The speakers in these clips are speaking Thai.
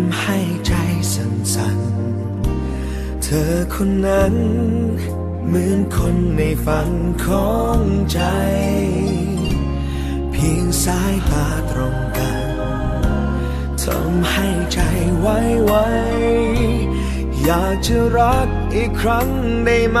ำให้ใจสั่นๆ เธอคนนั้น เหมือนคนในฝันของใจ เพียงสายตาตรงกันทำให้ใจไว้ไวอยากจะรักอีกครั้งได้ไหม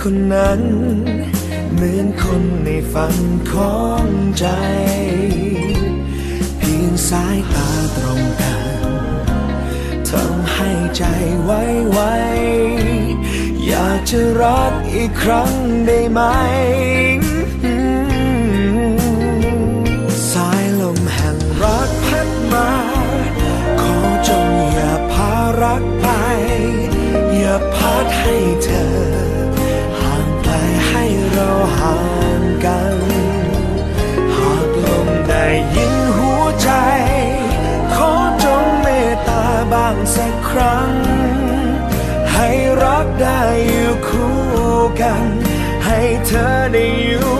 คนนั้น เหมือนคนในฝันของใจ เพียงสายตาตรงกันทำให้ใจไว้ไวอยากจะรักอีกครั้งได้ไหม สายลมแห่งรักพัดมา ขอจงอย่าพารักไป อย่าพัดให้เธอ ครั้ง ให้รักได้อยู่คู่กัน ให้เธอได้อยู่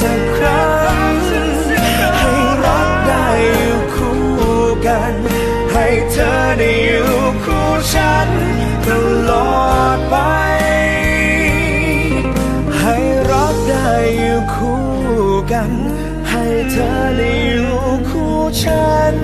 สักครั้ง ให้รักได้อยู่คู่กัน ให้เธอได้อยู่คู่ฉันตลอดไป ให้รักได้อยู่คู่กัน ให้เธอได้อยู่คู่ฉัน